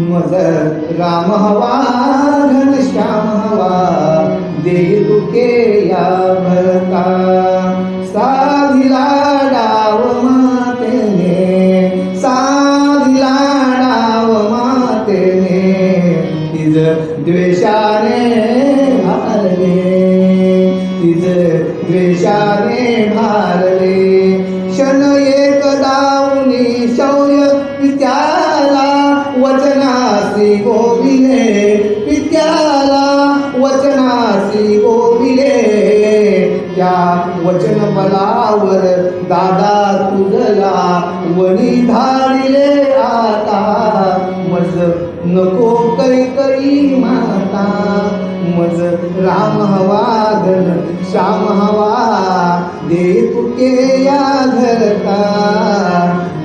मज राम हवा घनश्याम हवा देव के या भरता सा पलावर दादा तुझला वणी धाडिले आता. मज नको करी करी माता. मज राम हवा घन श्याम हवा दे तुके या घरता.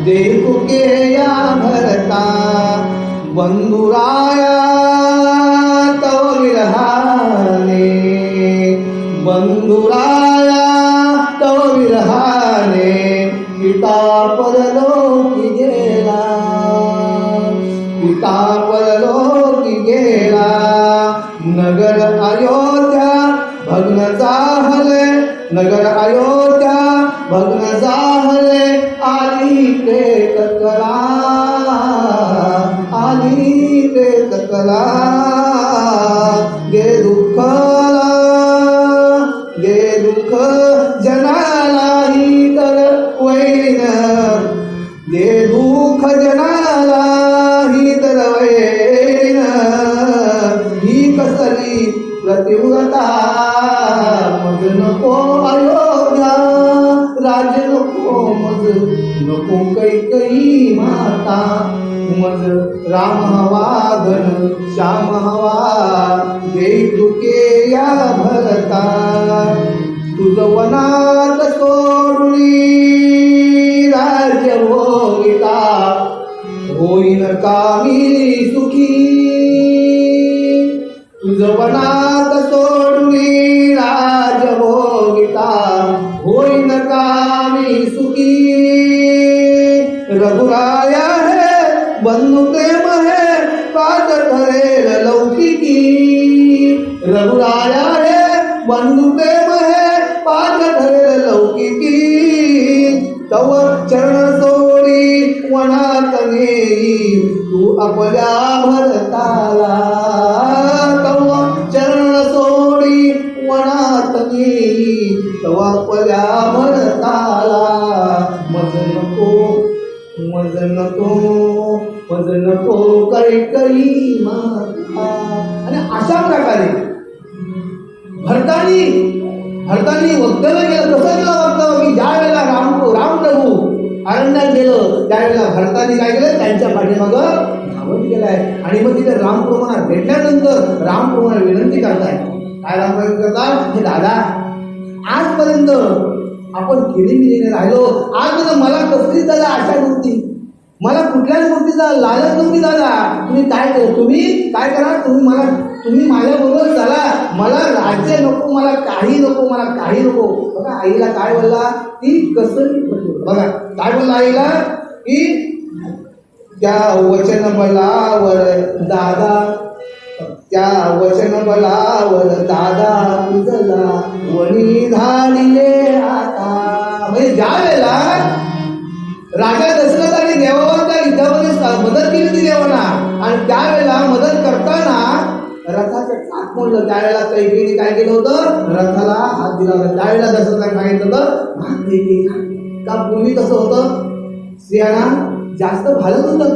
दे तुके या भरता बंधुराया राम हवा घन श्याम हवा दे तुके या भरता. तुझ वनात सोडली राज्य भोगिता. होईन कामी सुखी. तुझ वनात सोडली राज भोगिता. होईन कामी सुखी. रघुराया है प्रेम है पाठ करेल लौकिकी रघुराया है बंधु प्रेम है पाठ करेल लौकिकी तव चरण सोडी वनात नेई तू आपल्या भरताला तव चरण सोडी वनात नेई तव आपल्या भरताला मज नको मज नको मज नको माता. आणि अशा प्रकारे भरतानी भरतानी वक्तव्य केलं कसं केलं वक्तव्य की ज्या वेळेला राम राम प्रभू अरण्यात गेलं त्यावेळेला भरतानी काय केलं? त्यांच्या पाठीमागं धावत गेलाय. आणि मग तिथे रामप्रमाणात भेटल्यानंतर रामप्रमाणात विनंती करताय. काय रामप्रमाण करतात हे दादा आजपर्यंत आपण खेळीमिळीने राहिलो. आज मला कसलीच दादा आशा नव्हती. मला कुठल्याच गोष्टीचा लालच नव्हती दादा तुम्ही काय तुम्ही काय करा तुम्ही मला तुम्ही माझ्याबरोबर चला. मला राज्य नको मला काही नको मला काही नको. बघा आईला काय बोलला? ती कसं बघा काय बोलला आईला? की त्या वचन बलावर दादा त्या वचन बलावर दादा पिजला वणी धाडिले आता. म्हणजे ज्या वेळेला राजा दशरथ आणि त्या युद्धामध्ये मदत केली होती देवाला. आणि त्यावेळेला मदत करताना रथाचं टाक म्हणलं त्यावेळेला कैकेने काय केलं होतं? रथाला हात दिला होता. त्यावेळेला काय सांगितलं होतं का पूर्वी कसं होतं? स्त्रियांना जास्त भालत होतं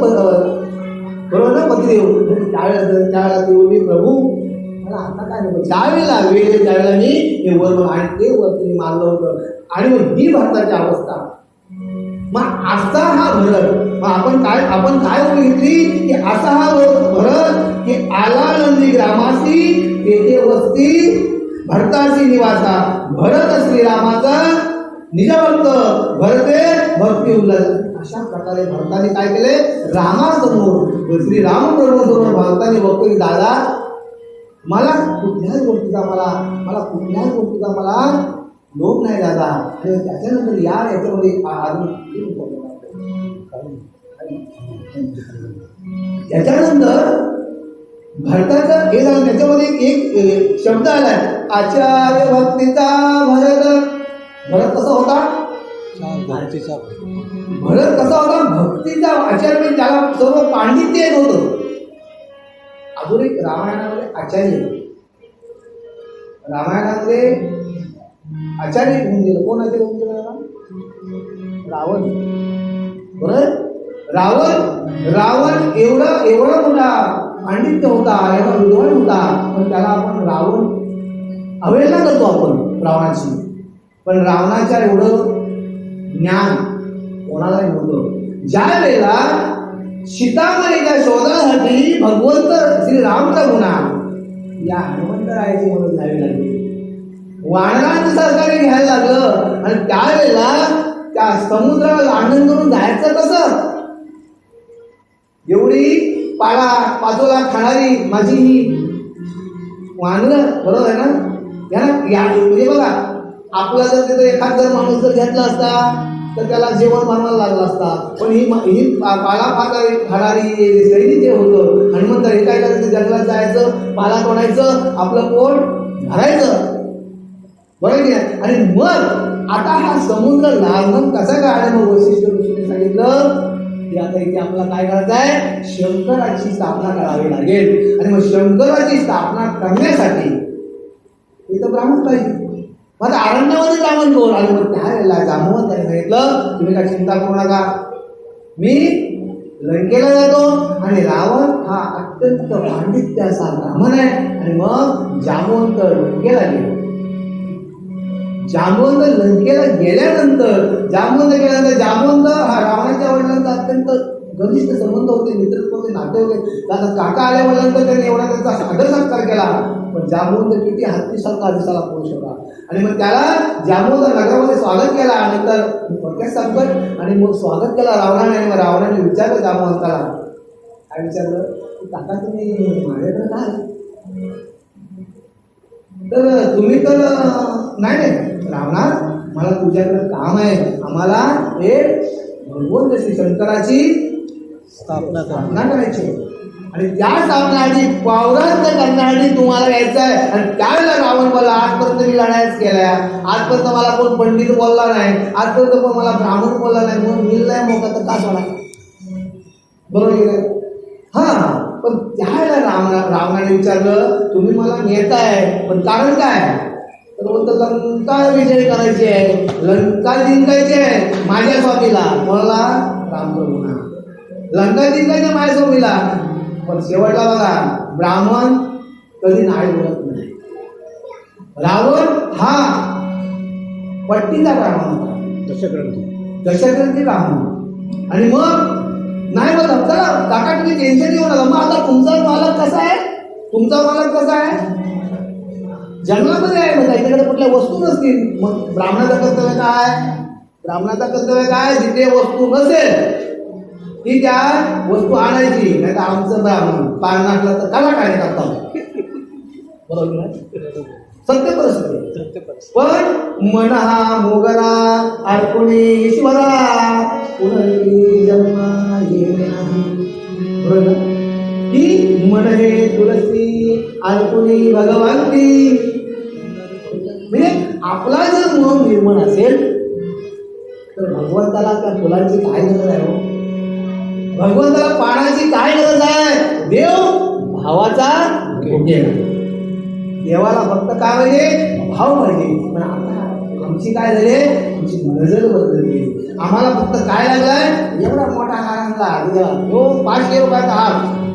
बरोबर ना पतिदेव? त्यावेळेला त्यावेळेला ते बोलली प्रभू मला आता काय नको. ज्यावेळेला वेळ त्यावेळेला मी हे वर आणि ते वर तिने मारलं होतं. आणि मग ही भारताची अवस्था. मग असा हा भरत मग आपण काय आपण काय बघितली की असा हा भरत की आला नंदी ग्रामासी तेथे वस्ती भरताशी निवासा. भरत श्रीरामाचा निजभक्त भरते भक्ती उल्हास अशा प्रकारे भरताने काय केले? रामासमोर श्री रामप्रभूसमोर भरताने बघतो की दादा मला कुठल्याही गोष्टीचा मला मला कुठल्याही गोष्टीचा मला लोक नाही दादा आणि त्याच्यानंतर या याच्यामध्ये आ- अजून एक problem त्याच्यानंतर भरताचं हे झालं त्याच्यामध्ये एक शब्द आलाय आचार्य भक्तीचा भरत भरत कसा होता भक्तीचा भरत कसा होता भक्तीचा आचार्य म्हणजे त्याला सर्व पांडित्य येत होतं अजून एक रामायणामध्ये आचार्य आहे. रामायणामध्ये आचार्य होऊन गेलं. कोण आचार्य होऊन गेलं रावण. बरोबर रावण रावण एवढा एवढा मोठा पांडित्य होता एवढा विद्वान होता पण त्याला आपण रावण अवहेलना करतो आपण रावणाची पण रावणाच्या एवढं ज्ञान कोणालाही नव्हतं. ज्या वेळेला सीतामाईच्या शोधासाठी भगवंत श्री रामचा गुन्हा या हनुमंतरायाची म्हणून जावी लागली. वानरांचं सरकारने घ्यायला लागलं. आणि त्यावेळेला त्या समुद्राला लांडण करून जायचं कसं? एवढी पाला पाचोला खाणारी माझी ही वानरं बरोबर आहे ना? या ना या म्हणजे बघा आपला जर तिथं एखाद जर माणूस जर घेतला असता तर त्याला जेवण बनवायला लागलं असता. पण ही ही पाला खाणारी खाणारी सैनिक जे होतं हनुमंत हे काय करायचं? जंगलात जायचं पाला तोडायचं आपलं पोट भरायचं. बरोबर की आणि मग आता हा समुद्र लांघन कसा काय मग वैशिष्ट्य ऋषीने सांगितलं की आता इथे आपल्याला काय करायचं आहे? शंकराची स्थापना करावी लागेल. आणि मग शंकराची स्थापना करण्यासाठी इथं ब्राह्मण पाहिजे. मग आता अरण्यामध्ये ब्राह्मण कोण आणि मग त्यावेळेला जामवत त्याने सांगितलं तुम्ही काय चिंता करू नका. मी लंकेला जातो आणि रावण हा अत्यंत पांडित्याचा ब्राह्मण आहे. आणि मग जामवंत लंकेला गेलो. जामवंत लंकेला गेल्यानंतर जामवंत गेल्यानंतर जामवंत हा रावणाच्या वडिलांचा अत्यंत घनिष्ठ संबंध होते मित्रत्व होते नाते होते. त्याचा काका आल्यानंतर त्याने एवढा त्यांचा सादर सत्कार केला. पण जामवंत किती हत्तीसारखा दिसायला पुरुष शकला आणि मग त्याला जामवंत नगरामध्ये स्वागत केला. नंतर थोडक्यात सांगतो आणि मग स्वागत केला रावणाने आणि मग रावणाने विचारलं जामवंताला काय विचारलं? की काका तुम्ही माझ्याकडे काय तर तुम्ही तर नाही नाही. रावणा मला तुझ्याकडे काम आहे. आम्हाला हे भगवंत श्री शंकराची स्थापना स्थापना करायची आहे. आणि त्या स्थापनासाठी पावरांत करण्यासाठी तुम्हाला यायचं आहे. आणि त्यावेळेला रावण मला आजपर्यंत मी लढायच केल्या. आजपर्यंत मला कोण पंडित बोलला नाही. आजपर्यंत कोण मला ब्राह्मण बोलला नाही. म्हणून मी नाही मोका तर का सोडा बरोबर हा. पण त्यावेळेला रावणा रावणाने विचारलं तुम्ही मला नेताय. पण कारण काय? तर बोलतो लंका विजय करायची आहे? लंका जिंकायची आहे? माझ्या स्वामीला. कोणाला? रामप्रभूना लंका जिंकायची माझ्या स्वामीला. पण शेवटला बघा ब्राह्मण कधी नाही बोलत नाही. रावण हा पट्टीचा ब्राह्मण होता. दशग्रंथी. दशग्रंथी ब्राह्मण. आणि मग नाही बघा चला काका तुम्ही टेन्शन घेऊ नका. मग आता तुमचा मालक कसा आहे? तुमचा मालक कसा आहे? जंगलामध्ये आहे मग त्याच्याकडे कुठल्या वस्तू नसतील. मग ब्राह्मणाचं कर्तव्य काय? ब्राह्मणाचं कर्तव्य काय? जिथे वस्तू नसेल ती त्या वस्तू आणायची. नाही तर आमचं ब्राह्मण पाळणाटला तर काला काय करतात बरोबर? सत्य परिस्थिती. पण मन हा मोगरा अर्पणे ईश्वरा पुनर्वी जन्म येणे नाही बरोबर? की मन हे तुलसी अल्पुनी भगवंती म्हणजे आपला जर मन निर्मळ असेल तर भगवंताला त्या फुलांची काय गरज आहे हो? भगवंताला पाण्याची काय गरज आहे? देव भावाचा देवाला फक्त काय पाहिजे? भाव पाहिजे. पण आता आमची काय झाली आमची नजर बदलली आम्हाला फक्त काय लागलाय? एवढा मोठा हार आणला तो पाचशे रुपयाचा हार.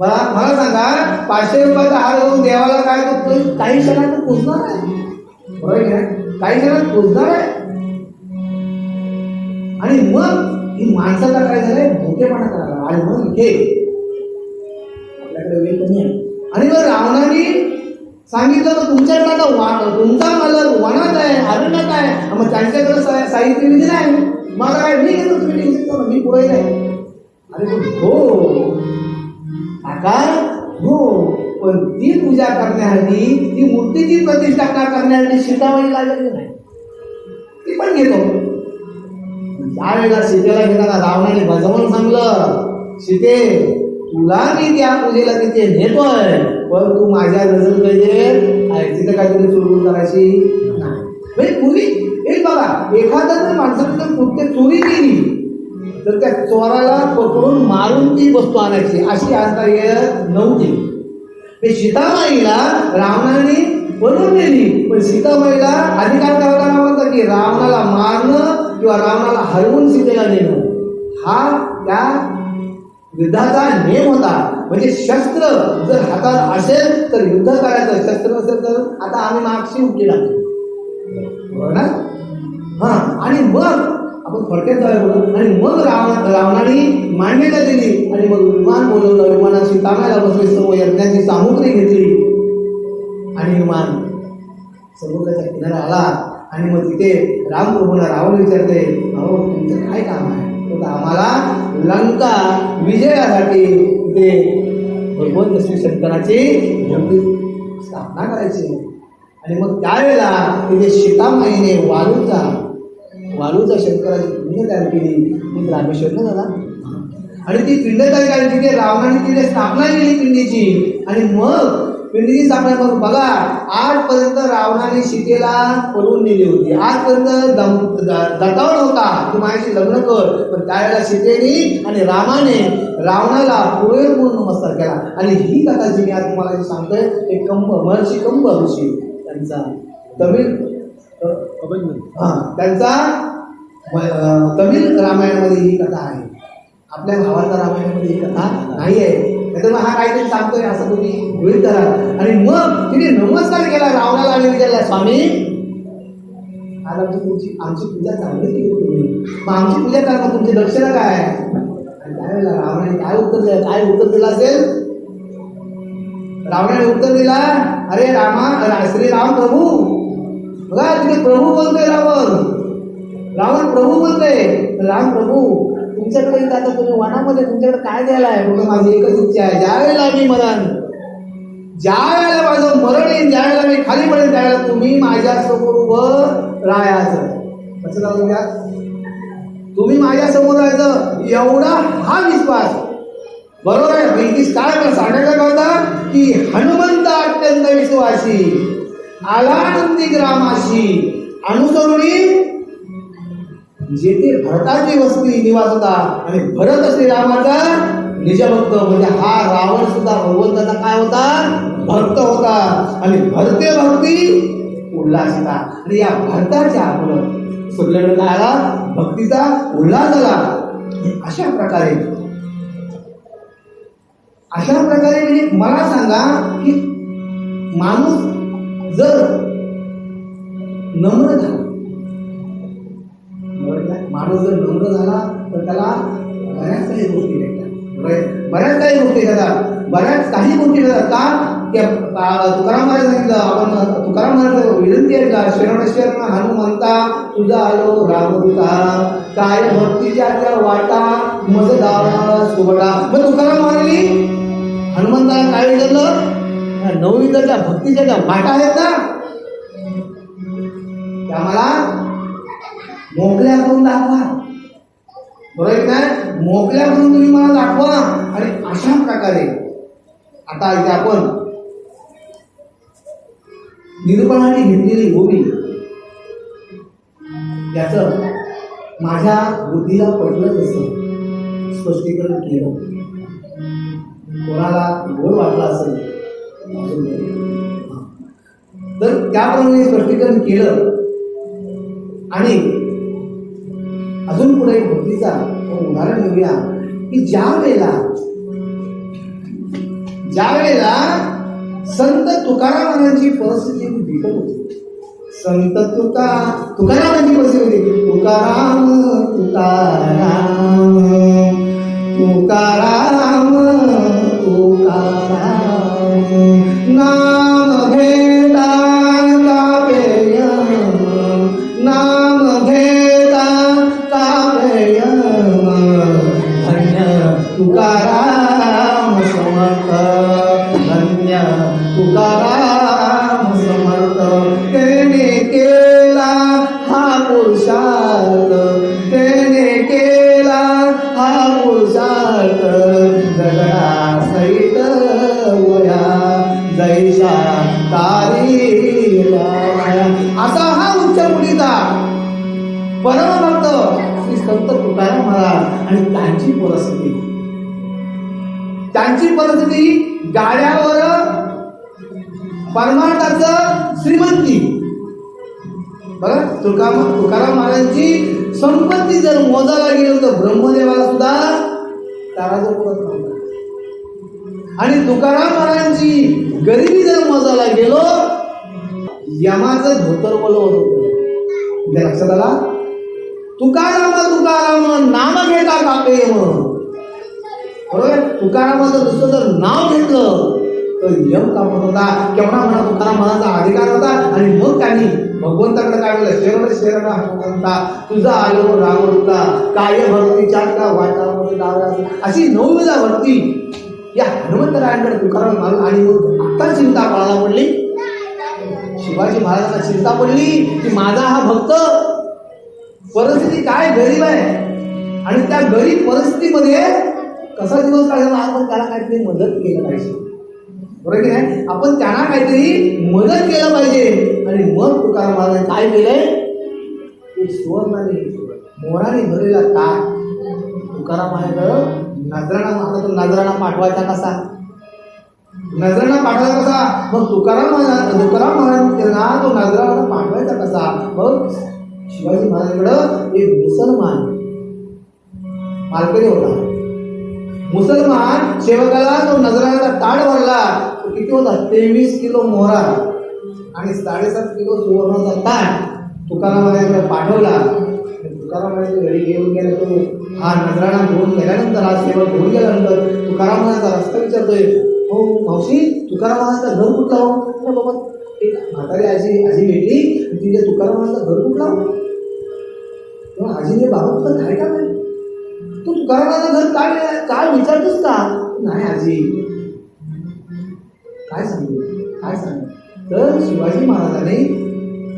मला मला सांगा पाचशे रुपयाचा हार घेऊन देवाला काय करतो काही क्षणात पोचणार आहे? बरोबर की काही क्षणात पोचणार आहे? आणि मग ही माणसाचा काय झालंय मोठेपणा करायला आणि मग हे आपल्याकडे वेळ कमी आहे. आणि मग रावणाने सांगितलं तर तुमच्याकडे आता वाण तुमचा मला वनात आहे अरण्यात आहे. मग त्यांच्याकडे सा- साहित्य विधी नाही मला काय मी घेतो तुम्ही मी पुढे आहे अरे हो. काय हो पण ती पूजा करण्यासाठी ती मूर्तीची प्रतिष्ठापना करण्यासाठी सीताबाई लागलेली नाही? ती पण घेतो. त्या वेळेला सीतेला घेताना रावणाने बजावून सांगलं सीते तुला मी त्या पूजेला तिथे नेतोय पण तू माझ्या गजल पाहिजे तिथे काहीतरी चोरून करायची नाही. म्हणजे पूर्वी एक बघा एखादा जर माणसाने जर कृत्य चोरी केली तर त्या चोराला पकडून मारून ती वस्तू आणायची. अशी आता नव्हती ते सीतामाईला रावणाने बनवून नेली पण सीतामाईला अधिकार करायला होता की रावणाला मारणं किंवा रावणाला हरवून सीतेला नेणं. हा त्या युद्धाचा नेम होता. म्हणजे शस्त्र जर हातात असेल तर युद्ध करायचं. शस्त्र असेल तर आता आम्ही मागशी उठी लागतो हो ना? हा. आणि मग आपण थोडक्यात जाऊया आणि मग रावण रावणाने मान्यता दिली. आणि मग विमान बोलवलं. विमानाची तांगायला बसले सर्व यज्ञाची सामुग्री घेतली. आणि विमान समुद्राच्या किनारा आला. आणि मग तिथे रामप्रभूला रावण विचारते अहो तुमचं काय काम आहे? तर आम्हाला लंका विजयासाठी तिथे भगवंत श्री शंकराची स्थापना करायची. आणि मग त्यावेळेला तिथे सीतामाईने वाळूचा वाळूचा शंकराची पिंड तयार केली ती रामेश्वरनं झाला आणि ती पिंड तयार केली तिथे रावणाने तिथे स्थापना केली पिंडीची. आणि मग पिंडीची स्थापना करून बघा आजपर्यंत रावणाने सीतेला पळवून नेली होती. आजपर्यंत दम द- दतावण होता तू माझ्याशी लग्न कर. पण त्यावेळेला सीतेने आणि रामाने रावणाला पुरेपूर नमस्कार केला. आणि ही कथा जी मी आज तुम्हाला सांगतोय ते कंब महर्षी कंब ऋषी. त्यांचा तमिळ हा त्यांचा तमिळ रामायणामध्ये ही कथा आहे. आपल्या भावाच्या रामायणामध्ये ही कथा नाही आहे. त्याच्यामुळे हा काहीतरी सांगतोय असं तुम्ही गृहित करा आणि मग तिने नमस्कार केला रावणाला आणि विचारला स्वामी आज आमची तुमची आमची पूजा चांगली केली तुम्ही. मग आमची पूजा करा मग तुमची दक्षिणा काय आहे? आणि त्यावेळेला रावणाने काय उत्तर दिलं? काय उत्तर दिलं असेल? रावणाने उत्तर दिला अरे रामा श्री श्रीराम प्रभू बघा तिथे प्रभू बोलतोय रावण. रावण प्रभू बोलतोय. राम प्रभू तुमच्याकडे इथं आता तुम्ही वनामध्ये तुमच्याकडे काय द्यायला आहे बघा माझी एकच इच्छा आहे. ज्या वेळेला मी मरण ज्या वेळेला माझं मरण येईल ज्या वेळेला मी खाली पडेल त्यावेळेला तुम्ही माझ्यासमोर उभं राहायचं. कसं लावून द्या? तुम्ही माझ्यासमोर राहायचं. एवढा हा विश्वास. बरोबर आहे? काय सांगायचं होता की हनुमंत अत्यंत विश्वासी. आलानंदी ग्रामाशी. अनुसरुणी जेथे भरताची वस्ती निवास होता आणि भरत असते रामाचा निजभक्त. म्हणजे हा रावण सुद्धा भगवंताचा काय होता? भक्त होता. आणि भरते भक्ती उल्हासिता आणि या भरताच्या आपलं सगळ्यांना काय आला? भक्तीचा उल्हास आला अशा प्रकारे अशा प्रकारे म्हणजे मला सांगा की माणूस जर नम्र झाला माणूस जर नम्र झाला तर त्याला बऱ्याच काही गोष्टी भेटतात. बऱ्याच काही गोष्टी घेतात बऱ्याच काही गोष्टी घेतात का? तुकाराम सांगितलं आपण तुकाराम महाराज विनंती आहे का? शरण हनुमंता तुझा आलो रामदूता काय भक्तीच्या त्या वाटा मज दावा सुबटा मग तुकाराम महाराजांनी हनुमंताला काय विचारलं या भक्तीच्या ज्या वाटा आहेत ना त्या मला मोकळ्या करून दाखवा. बरोबर काय? नाही मोकळ्या करून तुम्ही मला दाखवा आणि अशा प्रकारे आता इथे आपण निरूपणाने घेतलेली गोबी याचं माझ्या बुद्धीला पडलं तसं स्पष्टीकरण केलं. कोणाला गोड वाटला असेल तर त्याप्रमाणे स्पष्टीकरण केलं. आणि अजून पुढे एक भक्तीचा उदाहरण घेऊया की ज्या वेळेला ज्या वेळेला संत तुकारामांची परिस्थिती बिकट होती. संत तुका तुकारामांची परिस्थिती होती. तुकाराम तुकाराम तुकाराम तुकाराम. नाम संपत्ती जर मोजायला गेलो तर ब्रह्मदेवाला सुद्धा तारा जर पुरत नव्हता. आणि तुकाराम महाराजांची गरिबी जर मोजायला गेलो यमाचं धोतर बोल होत. म्हणजे लक्षात आला? तुकाराम तुकाराम नाम घेता कापे यम बरोबर? तुकारामाचं दुसरं जर नाव घेतलं तर यम कामत होता. केवढा म्हणा तुकाराम मनाचा अधिकार होता. आणि मग त्यांनी भगवंताकडे काय बोललं शरण शेरण हनुमंता तुझा आलो होता. काय भक्तीच्या का वाटामध्ये लावला अशी नवविधा भक्ती या हनुमंतरायांकडे तुकाराम महाराज आणि मग आता चिंता पडायला पडली. शिवाजी महाराजांना चिंता पडली की माझा हा भक्त परिस्थिती काय गरीब आहे? आणि त्या गरीब परिस्थितीमध्ये कसा दिवस काढायला आपण त्याला काहीतरी मदत केली पाहिजे. बरोबर की नाही आपण त्यांना काहीतरी मदत केलं पाहिजे. आणि मग तुकाराम महाराजांनी काय केलंय ते सुवर्णाने मोराने भरलेला ताक तुकाराम महाराज नजराणा आता तो नजराणा पाठवायचा कसा? नजराणा पाठवायचा कसा? मग तुकाराम महाराज तुकाराम महाराज केला तो नजराणा पाठवायचा कसा? मग शिवाजी महाराजांकडं एक मुसलमान मालकरी होता. मुसलमान सेवकाला तो नजराचा ताड भरला. तो किती होता? तेवीस किलो मोहरा. आणि साडेसात किलो सुवर्णाचा ताट तुकारामाने पाठवला. तुकारामाने घरी घेऊन गेला. तो हा नजराणा घेऊन गेल्यानंतर आज सेवा घेऊन गेल्यानंतर तुकाराम रस्ता विचारतोय हो मावशी तुकाराम महाराजचा घर कुठला हो? बाबा एक म्हातारी आजी आजी भेटली. तिथे तुकाराम महाराजचा घर कुठला हो? तेव्हा आजीने बाबा तुला काय का? तू तुकारामाचं घर काय काय विचारतोस का? नाही आजी. काय सांगू? काय सांगू? तर शिवाजी महाराजांनी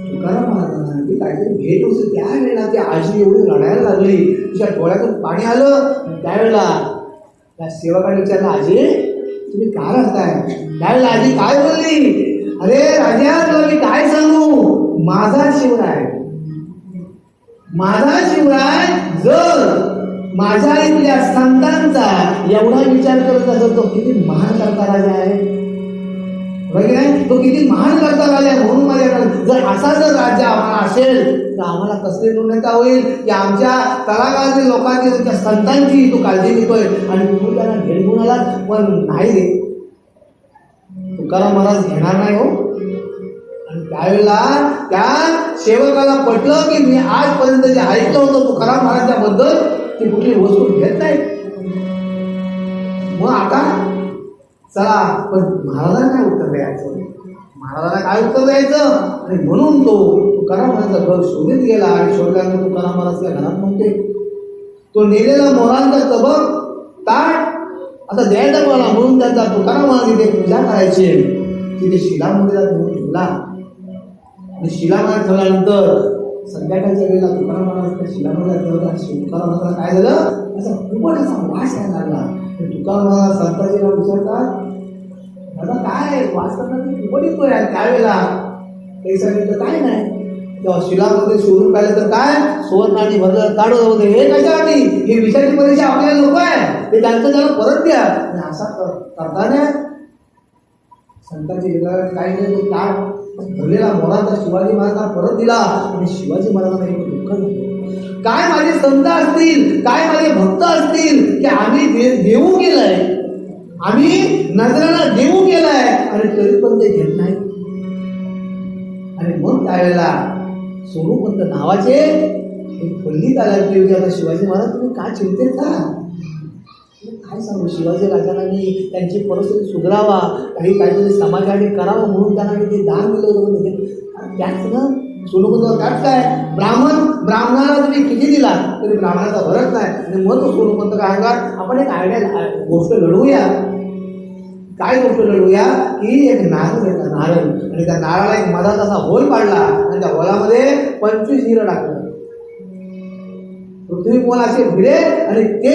तुकाराम महाराजांना ती काहीतरी भेट होती. त्यावेळेला ती आजी एवढी रडायला लागली. तुझ्या डोळ्यातून पाणी आलं. त्यावेळेला त्या सेवकाने विचारलं आजी तुम्ही काय राहताय त्यावेळेला आजी काय बोलली? अरे राजा तुला मी काय सांगू? माझा शिवराय. माझा शिवराय जर माझ्या इथल्या संतांचा एवढा विचार करत असेल तो किती महान करता राजा आहे. तो किती महान करता राजा म्हणून माझ्याकडे जर असा जर राज्य आम्हाला असेल तर आम्हाला कसली दुर्णता होईल? की आमच्या तळागाळातील लोकांची तुमच्या संतांची तो काळजी घेतोय? आणि तू त्यांना घेऊन आला पण नाही दे तुकाराम महाराज घेणार नाही हो. आणि त्यावेळेला त्या सेवकाला पटलं की मी आजपर्यंत जे ऐकलं होतं तुकाराम महाराजांबद्दल ती कुठली वस्तू घेत नाही. मग आता चला पण महाराजांना काय उत्तर द्यायचं. महाराजांना काय उत्तर द्यायचं? आणि म्हणून तो तुकारामाचा घर शोधित गेला आणि शोधल्यानंतर तुकाराम त्या घरात नव्हते. तो नेलेला मोरांचा तबक ताट आता द्यायचा मला म्हणून त्याचा तुकाराम तिथे पूजा करायची. तिथे शिला मंदिरात ठेवला. आणि शिला महाराज ठेवल्यानंतर संध्याकाळच्या वेळेला तुकारामाला महाराज शिला मंदिरात ठेवला. आणि काय झालं? त्याचा खूपच असा वास यायला लागला. तुकाराम संताजीला विचारतात दादा काय वाचताना करणार की खूपच त्यावेळेला? ते सांगितलं काय नाही. तेव्हा शिलामध्ये शोधून पाहिलं तर काय? सुवर्णाने भरलं काढू होते हे कशासाठी? हे विषयाची परीक्षा आपल्याला लोक आहे ते त्यांचं त्याला परत द्या. आणि असा कर- करताना संताजी काही नाही तो ताट भरलेला मोराचा शिवाजी महाराजांना परत दिला. आणि शिवाजी महाराजांना एक दुःख झालं. काय माझे संत असतील काय माझे भक्त असतील की आम्ही देऊ केलंय आम्ही नजराला देऊ केलंय आणि तरी पण ते घेत नाही आणि मग त्यावेळेला सोनूपंत नावाचे एक पंडित आला की आता शिवाजी महाराज तुम्ही काय चिंतेत का काय सांगू? शिवाजी राजांनी त्यांची परिस्थिती सुधारावा काही काहीतरी समाजाने करावं म्हणून त्यांना मी ते दान दिलं होतं. म्हणजे त्याच ना सोनोपंत त्यात काय? ब्राह्मण ब्राह्मणाला तुम्ही किती दिला तरी ब्राह्मणाचा भरत नाही. आणि मग तो सोनोपंत काय सांगा आपण एक आयडिया गोष्ट लढवूया काय गोष्ट लढवूया की एक नारळ घेतला नारळ आणि त्या नारळाला एक मधात असा होल पाडला आणि त्या होलामध्ये पंचवीस हिरं टाकलं. पृथ्वी कोण असे भिडे आणि ते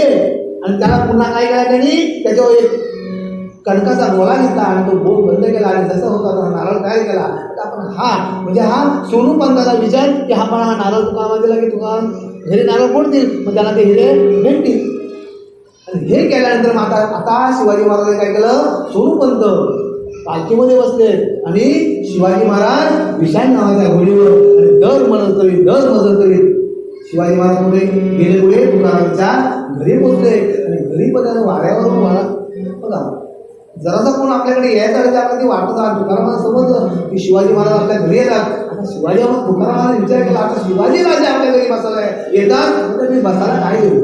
आणि त्याला पुन्हा काय करायला त्यांनी? त्याच्यावर एक कणकाचा गोळा घेतला आणि तो बोट बंद केला आणि जसं होता तसा नारळ तयार केला. तर आपण हा म्हणजे हा सोनू पंताचा विचार की हा पण हा नारळ तुका दिला की तुला घरी नारळ फोडतील मग त्याला ते हिरे भेटतील. आणि हे केल्यानंतर मग आता आता शिवाजी महाराजांनी काय केलं? सोनू पंत पालखीमध्ये बसले आणि शिवाजी महाराज विशाल नावाच्या घोडीवर आणि दर मदत करीत दर मदत करीत शिवाजी महाराज पुढे गेले पुढे तुकारामांच्या घरी पोचले आणि घरी पण वाऱ्यावरून वारा बघा जरासा कोण आपल्याकडे यायचा तर आपण ते वाटत आहात तुकारामाला समजलं की शिवाजी महाराज आपल्या घरी येतात आता शिवाजी महाराज तुकारामाला विचार केला आता शिवाजी राजे आपल्या घरी बसायला येतात तर मी बसायला काय देऊ.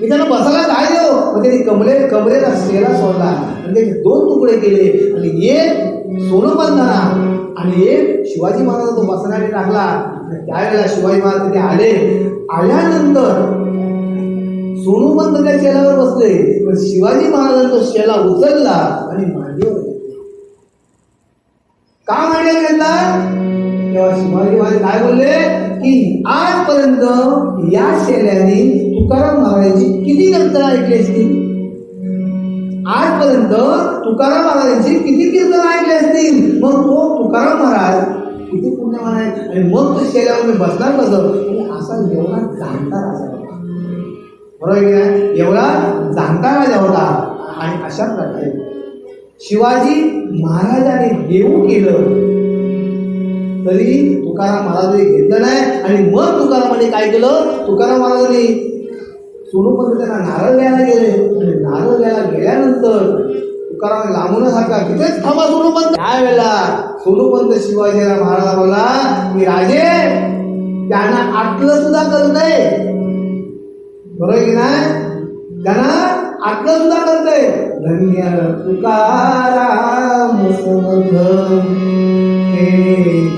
मी त्यांना बसायला काय देऊ. मग त्यांनी कमले कमरेला शेरा सोडला. आणि त्याचे दोन तुकडे केले. आणि एक सोनं बंधना आणि एक शिवाजी महाराज तो बसण्याने टाकला त्यावेळेला शिवाजी महाराज तिथे आले. आल्यानंतर सोनू पंत त्या शेलावर बसले पण शिवाजी महाराजांचा शेला उचलला आणि मांडीवर का मांडीवर घेतला तेव्हा शिवाजी महाराज काय बोलले? की आजपर्यंत या शेल्याने तुकाराम महाराजांची किती कीर्तन ऐकली असतील? आजपर्यंत तुकाराम महाराजांची किती कीर्तन ऐकली असतील? मग तो तुकाराम महाराज किती पुण्यवान आहे आणि मग तो शेल्यावर बसणार कसं? आणि असा जेवणात जाणणार असा बरोबर आहे एवढा जाणता राजा होता आणि अशा प्रकारे शिवाजी महाराजाने देऊ केलं तरी तुकाराम महाराजांनी घेतलं नाही आणि मग तुकारामाने काय केलं? तुकाराम महाराजांनी सोनूपंत त्यांना नारळ द्यायला गेले. आणि नारळ द्यायला गेल्यानंतर तुकाराम लांबून हाका तिथेच थांबा सोनूपंत. त्यावेळेला सोनूपंत शिवाजीला महाराज बोला की राजे त्यांना आटलं सुद्धा करत नाही बरोबर की नाही? त्यांना आटलं सुद्धा करतंय. धन्य तुकाराम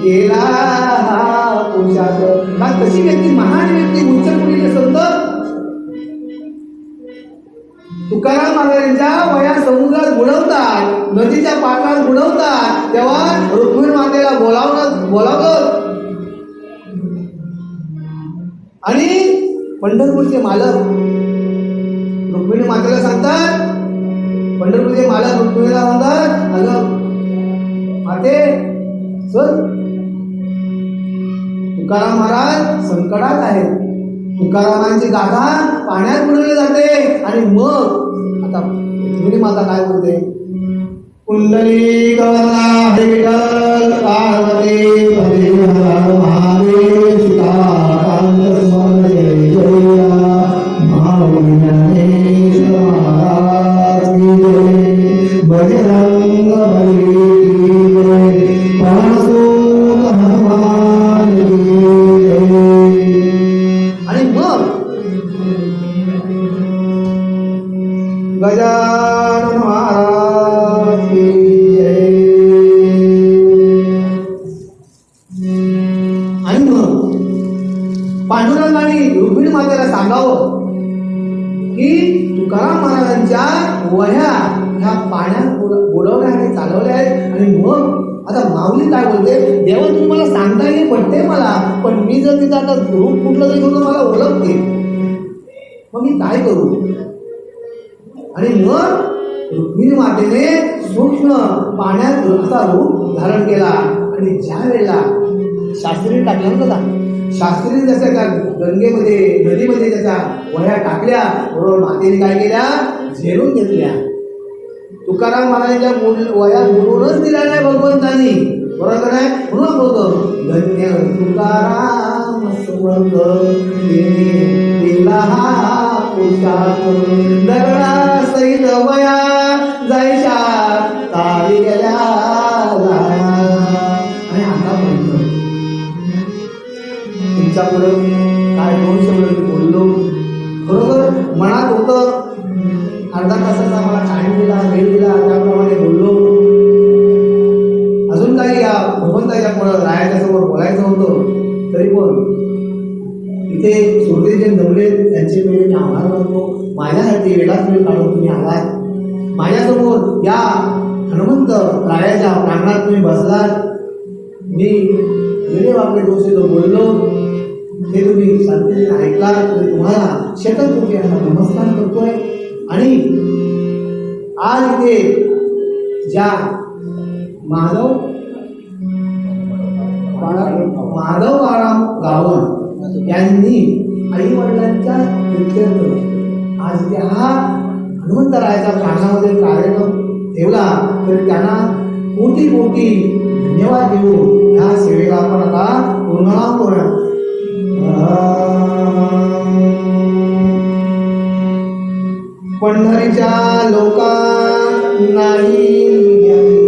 केला हा पुरुषार्थ का तशी व्यक्ती महान व्यक्ती उच्चपुरीचे संत? तुकाराम महाराजांच्या वया समुद्रात बुडवतात नदीच्या पात्रात बुडवतात तेव्हा रुक्मिणी मातेला बोलावलं बोलावलं. आणि पंढरपूरचे मालक. रुक्मिणी मातेला सांगतात पंढरपूरचे मालक रुक्मिणीला म्हणतात अगं माते सर तुकाराम महाराज संकटात आहेत. तुकारामांची गाथा पाण्यात बुडवली जाते आणि मग आता रुक्मिणी माता काय बोलते? कुंडली गवला विठ्ठल पार्वती गजानन महाराज आणि मग पांडुरंगाने रुक्मिणी मातेला सांगावं की तुकाराम महाराजांच्या वह्या ह्या पाण्यात बुड- बुडवल्या आणि चालवल्या आहेत. आणि मग आता माऊली काय बोलते? देवा तुम्ही मला सांगता येईल पडते मला पण मी जर तिथं आता रूप कुठलं तरी घेऊन मला ओळखते. मग मी काय करू? आणि मग रुक्मिणी मातेने सूक्ष्म पाण्यात असा रूप धारण केला. आणि ज्या वेळेला शास्त्री टाकल्या ना शास्त्री जसं त्या गंगेमध्ये नदीमध्ये त्याच्या वह्या टाकल्या बरोबर मातेने काय केल्या? झेरून घेतल्या. तुकाराम महाराजांच्या मुल वया बुडूनच दिल्या नाही भगवंतानी. बरोबर नाही? म्हणून बोलतो धन्य तुकाराम समर्थ दिला हा पुष्कार दगडा वया जायच्या तारी गेल्या आणि आता म्हणतो तुमच्या पुढं काय दोन शब्द बोललो? बरोबर? मनात होतं. अर्धा तासाचा मला टाइम दिला वेळ दिला त्याप्रमाणे बोललो. अजून काही या भगवंताच्या पुढं रायाच्या समोर बोलायचं होतं तरी पण इथे सोडले जे जमले त्यांचे मी आभार मानतो. माझ्यासाठी वेळात वेळ काढून तुम्ही आलात. माझ्यासमोर या हनुमंत रायाच्या प्रांगणात तुम्ही बसलात. मी गेले वाकडे दोषे तो बोललो. हे तुम्ही शांतीने ऐकला तरी तुम्हाला शतक असा नमस्कार करतोय. आणि आज इथे ज्या माधव माधव बाळाम गावण यांनी आई वडिलांच्या आज त्या हा राहायचा प्राणामध्ये कार्यक्रम ठेवला तर त्यांना कोटी कोटी धन्यवाद देऊ. ह्या सेवेला आपण आता पूर्ण करूया पंढरीच्या नाही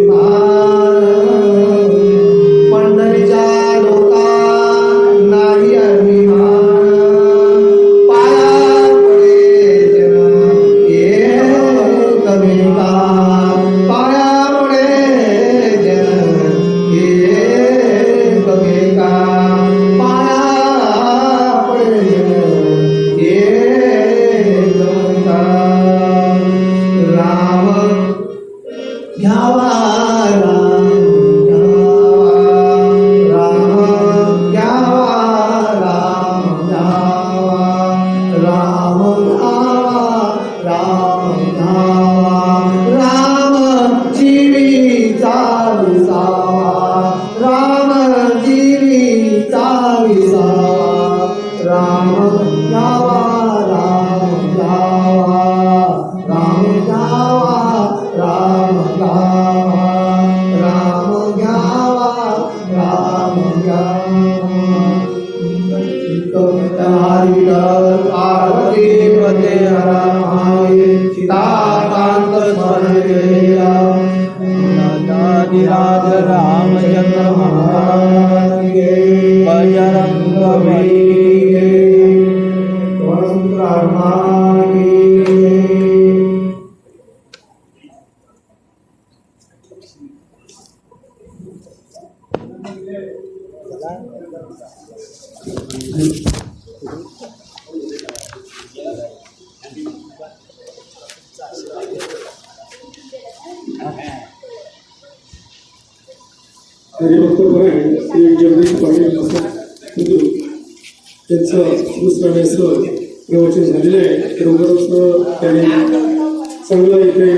घ्यावा पार्वती